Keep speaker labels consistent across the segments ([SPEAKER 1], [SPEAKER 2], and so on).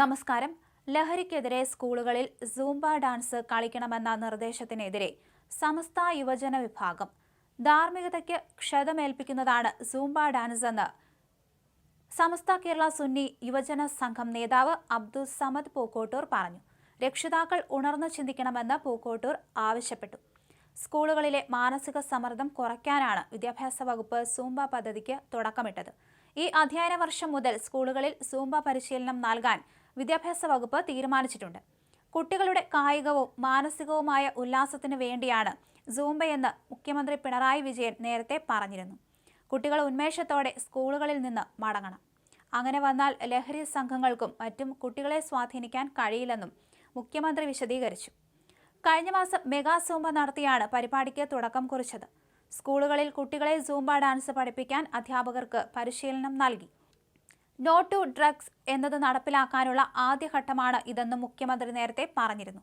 [SPEAKER 1] നമസ്കാരം. ലഹരിക്കെതിരെ സ്കൂളുകളിൽ സൂംബ ഡാൻസ് കളിക്കണമെന്ന നിർദ്ദേശത്തിനെതിരെ സമസ്ത യുവജന വിഭാഗം ധാർമ്മികതയ്ക്ക് ക്ഷതമേൽപ്പിക്കുന്നതാണ് സൂംബ ഡാൻസ് എന്ന് സമസ്ത കേരള സുന്നി യുവജന സംഘം നേതാവ് അബ്ദുൾ സമദ് പൂക്കോട്ടൂർ പറഞ്ഞു. രക്ഷിതാക്കൾ ഉണർന്നു ചിന്തിക്കണമെന്ന് പൂക്കോട്ടൂർ ആവശ്യപ്പെട്ടു. സ്കൂളുകളിലെ മാനസിക സമ്മർദ്ദം കുറയ്ക്കാനാണ് വിദ്യാഭ്യാസ വകുപ്പ് സൂംബ പദ്ധതിക്ക് തുടക്കമിട്ടത്. ഈ അധ്യയന വർഷം മുതൽ സ്കൂളുകളിൽ സൂംബ പരിശീലനം നൽകാൻ വിദ്യാഭ്യാസ വകുപ്പ് തീരുമാനിച്ചിട്ടുണ്ട്. കുട്ടികളുടെ കായികവും മാനസികവുമായ ഉല്ലാസത്തിന് വേണ്ടിയാണ് സൂംബയെന്ന് മുഖ്യമന്ത്രി പിണറായി വിജയൻ നേരത്തെ പറഞ്ഞിരുന്നു. കുട്ടികൾ ഉന്മേഷത്തോടെ സ്കൂളുകളിൽ നിന്ന് മടങ്ങണം. അങ്ങനെ വന്നാൽ ലഹരി സംഘങ്ങൾക്കും മറ്റും കുട്ടികളെ സ്വാധീനിക്കാൻ കഴിയില്ലെന്നും മുഖ്യമന്ത്രി വിശദീകരിച്ചു. കഴിഞ്ഞ മാസം മെഗാ സൂംബ നടത്തിയാണ് പരിപാടിക്ക് തുടക്കം കുറിച്ചത്. സ്കൂളുകളിൽ കുട്ടികളെ സൂംബ ഡാൻസ് പഠിപ്പിക്കാൻ അധ്യാപകർക്ക് പരിശീലനം നൽകി. നോ ടു ഡ്രഗ്സ് എന്നത് നടപ്പിലാക്കാനുള്ള ആദ്യഘട്ടമാണ് ഇതെന്നും മുഖ്യമന്ത്രി നേരത്തെ പറഞ്ഞിരുന്നു.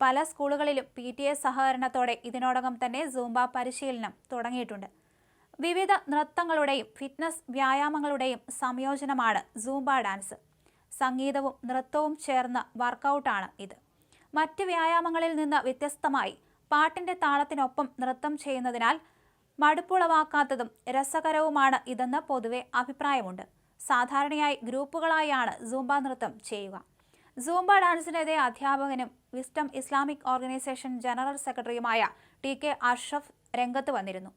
[SPEAKER 1] പല സ്കൂളുകളിലും പി ടി എ സഹകരണത്തോടെ ഇതിനോടകം തന്നെ സൂംബ പരിശീലനം തുടങ്ങിയിട്ടുണ്ട്. വിവിധ നൃത്തങ്ങളുടെയും ഫിറ്റ്നസ് വ്യായാമങ്ങളുടെയും സംയോജനമാണ് സൂംബ ഡാൻസ്. സംഗീതവും നൃത്തവും ചേർന്ന വർക്കൗട്ടാണ് ഇത്. മറ്റ് വ്യായാമങ്ങളിൽ നിന്ന് വ്യത്യസ്തമായി പാട്ടിന്റെ താളത്തിനൊപ്പം നൃത്തം ചെയ്യുന്നതിനാൽ മടുപ്പുളവാക്കാത്തതും രസകരവുമാണ് ഇതെന്ന് പൊതുവെ അഭിപ്രായമുണ്ട്. സാധാരണയായി ഗ്രൂപ്പുകളായാണ് സൂംബ നൃത്തം ചെയ്യുക. സൂംബ ഡാൻസിനെതിരെ അധ്യാപകനും വിസ്റ്റം ഇസ്ലാമിക് ഓർഗനൈസേഷൻ ജനറൽ സെക്രട്ടറിയുമായ ടി കെ അഷ്റഫ് രംഗത്ത് വന്നിരുന്നു.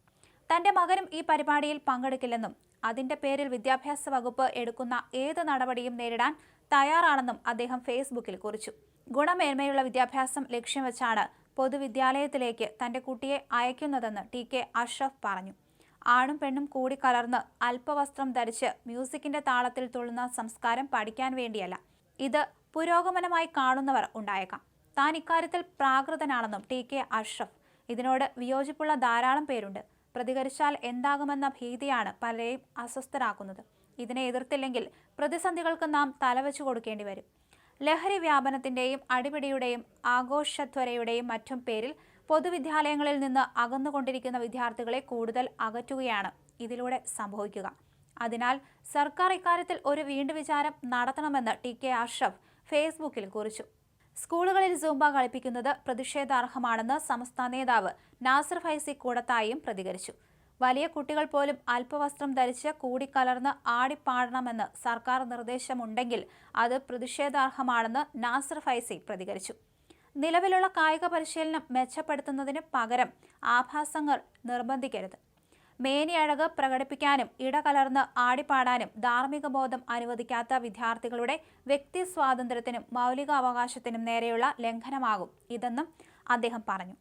[SPEAKER 1] തന്റെ മകനും ഈ പരിപാടിയിൽ പങ്കെടുക്കില്ലെന്നും അതിന്റെ പേരിൽ വിദ്യാഭ്യാസ വകുപ്പ് എടുക്കുന്ന ഏത് നടപടിയും നേരിടാൻ തയ്യാറാണെന്നും അദ്ദേഹം ഫേസ്ബുക്കിൽ കുറിച്ചു. ഗുണമേന്മയുള്ള വിദ്യാഭ്യാസം ലക്ഷ്യം വെച്ചാണ് പൊതുവിദ്യാലയത്തിലേക്ക് തന്റെ കുട്ടിയെ അയക്കുന്നതെന്ന് ടി കെ അഷ്റഫ് പറഞ്ഞു. ആണും പെണ്ണും കൂടി കലർന്ന് അല്പവസ്ത്രം ധരിച്ച് മ്യൂസിക്കിന്റെ താളത്തിൽ തുള്ളുന്ന സംസ്കാരം പഠിക്കാൻ വേണ്ടിയല്ല. ഇത് പുരോഗമനമായി കാണുന്നവർ ഉണ്ടായേക്കാം. താൻ ഇക്കാര്യത്തിൽ പ്രാകൃതനാണെന്നും ടി കെ അഷ്റഫ് ഇതിനോട് വിയോജിപ്പുള്ള ധാരാളം പേരുണ്ട്. പ്രതികരിച്ചാൽ എന്താകുമെന്ന ഭീതിയാണ് പലരെയും അസ്വസ്ഥരാക്കുന്നത്. ഇതിനെ എതിർത്തില്ലെങ്കിൽ പ്രതിസന്ധികൾക്ക് നാം തലവെച്ചു കൊടുക്കേണ്ടി വരും. ലഹരി വ്യാപനത്തിന്റെയും അടിപിടിയുടെയും ആഘോഷധ്വരയുടെയും മറ്റും പേരിൽ പൊതുവിദ്യാലയങ്ങളിൽ നിന്ന് അകന്നുകൊണ്ടിരിക്കുന്ന വിദ്യാർത്ഥികളെ കൂടുതൽ അകറ്റുകയാണ് ഇതിലൂടെ സംഭവിക്കുക. അതിനാൽ സർക്കാർ ഇക്കാര്യത്തിൽ ഒരു വീണ്ടു വിചാരം നടത്തണമെന്ന് ടി കെ അഷ്റഫ് ഫേസ്ബുക്കിൽ കുറിച്ചു. സ്കൂളുകളിൽ സൂംബ കളിപ്പിക്കുന്നത് പ്രതിഷേധാർഹമാണെന്ന് സംസ്ഥാന നേതാവ് നാസർ ഫൈസി കൂടത്തായും പ്രതികരിച്ചു. വലിയ കുട്ടികൾ പോലും അല്പവസ്ത്രം ധരിച്ച് കൂടിക്കലർന്ന് ആടിപ്പാടണമെന്ന് സർക്കാർ നിർദ്ദേശമുണ്ടെങ്കിൽ അത് പ്രതിഷേധാർഹമാണെന്ന് നാസർ ഫൈസി പ്രതികരിച്ചു. നിലവിലുള്ള കായിക പരിശീലനം മെച്ചപ്പെടുത്തുന്നതിന് പകരം ആഭാസങ്ങൾ നിർബന്ധിക്കരുത്. മേനിയഴക് പ്രകടിപ്പിക്കാനും ഇടകലർന്ന് ആടിപ്പാടാനും ധാർമ്മിക ബോധം അനുവദിക്കാത്ത വിദ്യാർത്ഥികളുടെ വ്യക്തി സ്വാതന്ത്ര്യത്തിനും മൗലികാവകാശത്തിനും നേരെയുള്ള ലംഘനമാകും ഇതെന്നും അദ്ദേഹം പറഞ്ഞു.